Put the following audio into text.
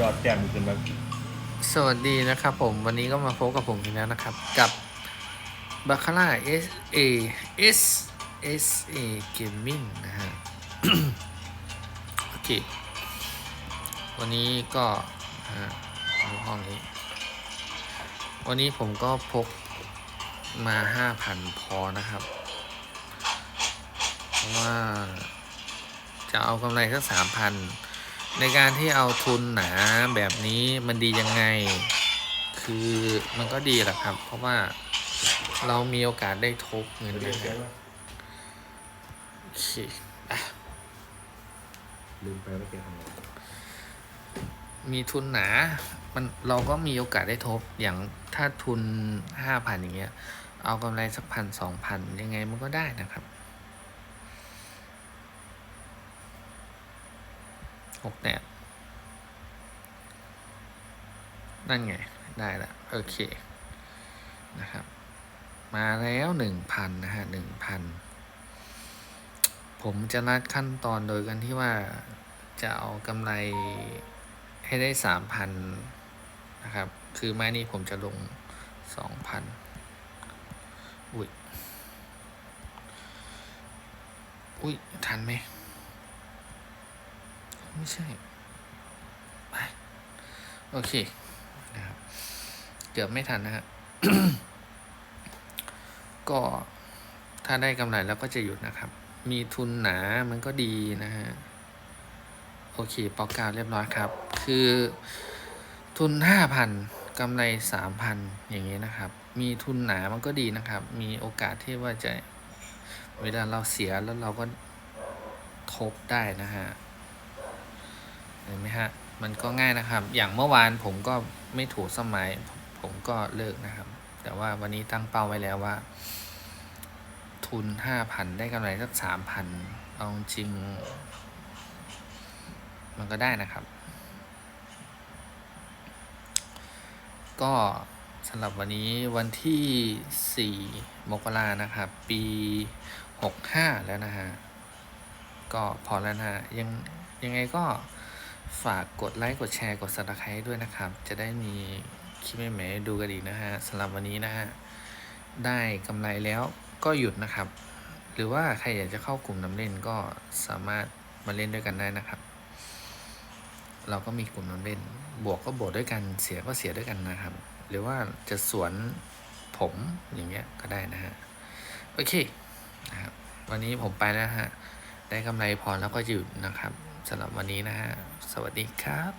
ยอดแต้มขึ้นมาสวัสดีนะครับผมวันนี้ก็มาพบกับผมอีกแล้วนะครับ กับบาคาร่า S A S S A Gaming นะฮะโอเค วันนี้ก็ฮะห้องนี้ วันนี้ผมก็พกมา5,000พอนะครับเพราะว่าจะเอากำไรสัก3,000 ในการที่เอาทุนหนาแบบนี้มันดียังไง คือมันก็ดีแหละครับ เพราะว่าเรามีโอกาสได้ทบเงินนะครับโอเคอะลืมไปว่าแกทำอะไรมีทุนหนา มันเราก็มีโอกาสได้ทบ อย่างถ้าทุนห้าพันอย่างเงี้ย เอากำไรสักพันสองพันยังไงมันก็ได้นะครับ หกแนบนั่นไง ได้ละโอเค นะครับ มาแล้วหนึ่งพันนะฮะหนึ่งพันผมจะนัดขั้นตอนโดยกันที่ว่าจะเอากำไรให้ได้สามพันนะครับ คือไม้นี้ผมจะลงสองพันอุ้ย อุ้ย ทันไหม ไม่ใช่ไปโอเคนะครับเกือบไม่ทันนะฮะก็ถ้าได้กำไรแล้วก็จะหยุดนะครับ มีทุนหนามันก็ดีนะฮะโอเคปอกกาวเรียบร้อยครับ คือทุนห้าพันกำไรสามพันอย่างนี้นะครับ มีทุนหนามันก็ดีนะครับ มีโอกาสที่ว่าจะเวลาเราเสียแล้วเราก็ทบได้นะฮะ ห็นไหมฮะ มันก็ง่ายนะครับ อย่างเมื่อวานผมก็ไม่ถูกสมัย ผมก็เลิกนะครับ แต่ว่าวันนี้ตั้งเป้าไว้แล้วว่า ทุนห้าพันได้กำไรสักสามพันเอาจริง มันก็ได้นะครับ ก็สำหรับวันนี้วันที่ 4 มกรานะครับ ปี 65 แล้วนะฮะ ก็พอแล้วนะฮะยังยังไงก็ ฝากกดไลค์กดแชร์กด subscribe ด้วยนะครับ จะได้มีคลิปใหม่ๆดูกันอีกนะฮะสำหรับวันนี้นะฮะได้กำไรแล้วก็หยุดนะครับ หรือว่าใครอยากจะเข้ากลุ่มน้ำเล่นก็สามารถมาเล่นด้วยกันได้นะครับ เราก็มีกลุ่มน้ำเล่น บวกก็บวกด้วยกันเสียก็เสียด้วยกันนะครับ หรือว่าจะสวนผมอย่างเงี้ยก็ได้นะฮะโอเคนะครับวันนี้ผมไปแล้วฮะได้กำไรพอแล้วก็หยุดนะครับ สำหรับวันนี้นะฮะ สวัสดีครับ